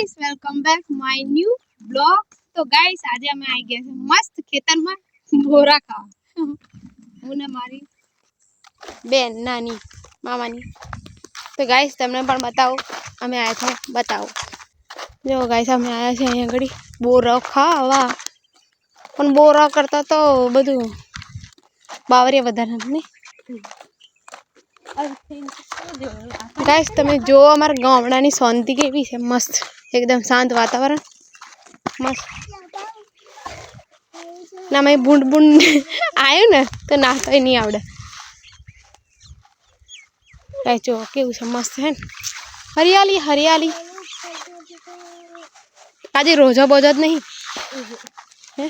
guys welcome back my new blog તો guys આજે અમે આવી ગયા છે મસ્ત ખેતરમાં બોરા ખાવા હું ને મારી બેન નાની મામાની તો ગાઈસ તમને પણ બતાવો અમે આવ્યા છે બતાવો જો ગાઈસ અમે આવ્યા છે અહીંયા આગળ બોરા ખાવા પણ બોરા કરતા તો બધું બાવરિયા વધારે ને ગાઈસ તમે જો અમારા ગામડાની શાંતિ કેવી છે મસ્ત એકદમ શાંત વાતાવરણ મસ્ત ના મેં બૂંડ બૂંડ આવ્યું ને તો નાસ્તો નહીં આવડે ગાઈસ જો કેવું છે મસ્ત હે ને હરિયાળી હરિયાળી આજે રોજા બોજા જ નહીં હે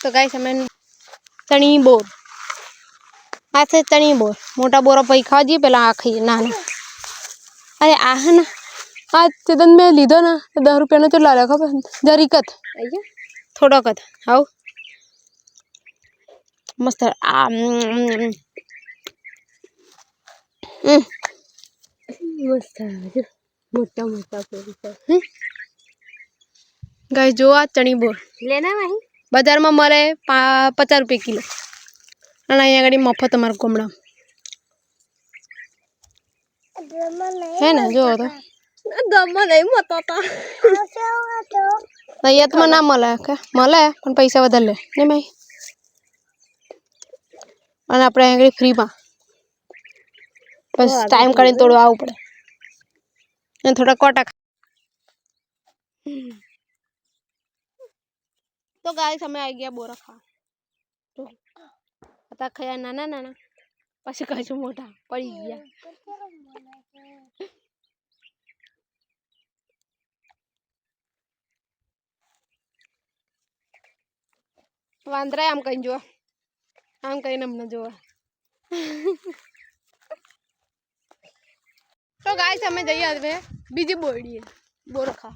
તો ગાઈસ અમે ચણી બોર આ છે ચણી બોર મોટા બોરા પછી ખાવા જઈએ પેલા આ ખાઈએ નાના અરે આ હે ને આ ચેતન મેં લીધો ને તો દસ રૂપિયાનો તો લાવ્યો ખબર જરીક જ થોડોક જ આવ મસ્ત આ મસ્ત આવે મોટા મોટા પોલીસ ગાય જો આ ચણી બોર લેના ભાઈ બજારમાં મળે પા પચાસ રૂપિયા કિલો અને અહીંયા આગળ મફત અમારા ગામડા હે ને જો તો દમમાં નહીં મતો તો અહીંયા તો ના મળે કે મળે પણ પૈસા વધારે લે ને ભાઈ અને આપણે અહીંયા આગળ ફ્રીમાં બસ ટાઈમ કાઢીને તોડવા આવવું પડે અને થોડા કોટા ખા તો ગાઈસ અમે આવી ગયા બોરા ખા તો હતા ખયા નાના નાના પછી કશું મોટા પડી ગયા વાંદરા આમ કઈ જોવા આમ કઈને અમને જોવા તો ગાઈસ અમે જઈએ હવે બીજી બોરડીએ બોરખા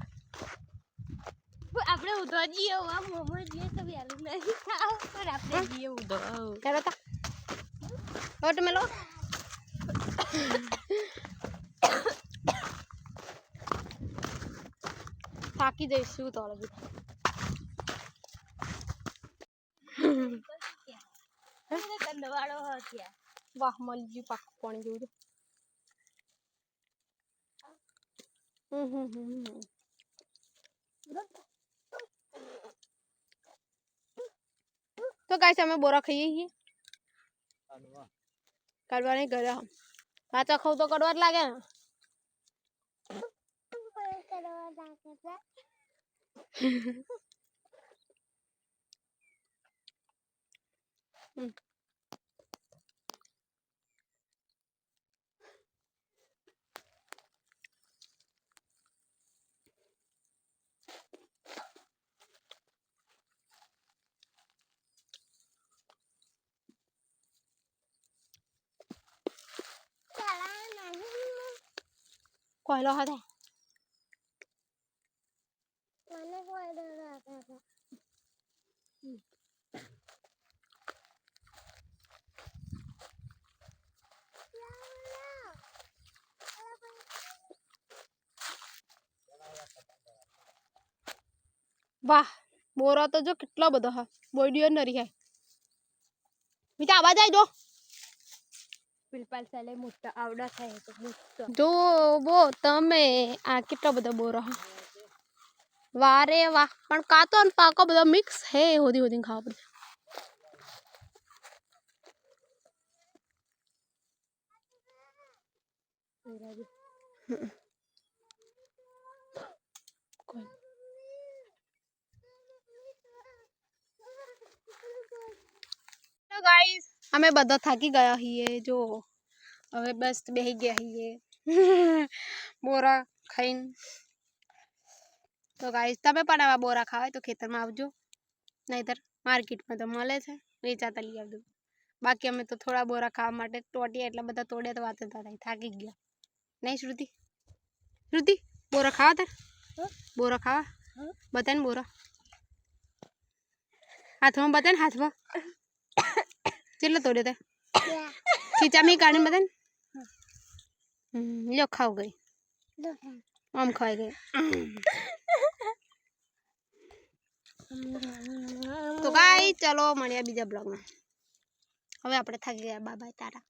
આપણે ઉધો જઈએ આ મોમો જઈએ તો વહેલું નહીં ખાવ પણ આપણે જઈએ ઉધો ચાલો તા. હવે તમે લો. થાકી જઈશું તો કંદવાળો હત્યા વાહ મળી પાક પાકું પાણી જેવું હમ હમ હમ હમ. તો ગાઈસ અમે બોરા ખાઈએ છીએ કાઢવા નહીં ઘરે હમ કાચા ખાવ તો કડવા જ લાગે ને હમ. કોયલો હાથે વાહ બોરો તો જો કેટલો બધો હા બોડીઓ નરી હે મીઠા આવાજ આવી જો પીલપાલ સાલે મોટા આવડા થાય તો મોટો જો બો તમે આ કેટલો બધો બોરો હા વારે વાહ પણ કાતો ને પાકો બધો મિક્સ હે હોદી હોદી ખાવા બધે કોઈ તો ગાઈસ અમે બધા થાકી ગયા છીએ જો હવે બસ બેહી ગયા છીએ બોરા ખાઈને તો ગાઈસ તમે પણ આવા બોરા ખાવા હોય તો ખેતરમાં આવજો નહીતર માર્કેટમાં તો મળે છે વેચાતા લઈ આવજો બાકી અમે તો થોડા બોરા ખાવા માટે ટોટિયા એટલા બધા તોડ્યા તો વાત જ ના થાય થાકી ગયા નહીં શ્રુતિ શ્રુતિ બોરા ખાવા તાર બોરા ખાવા બતાને બોરા હાથમાં બતાય ને હાથમાં કેટલો તોડ્યો તે? ખીચામી કાઢીને બતાય ને હમ, લ્યો ખાવ ગઈ. આમ ખવાઈ ગઈ. તો કાંઈ ચલો મળ્યા બીજા બ્લોગમાં હવે આપણે થાકી ગયા. બાય બાય તારા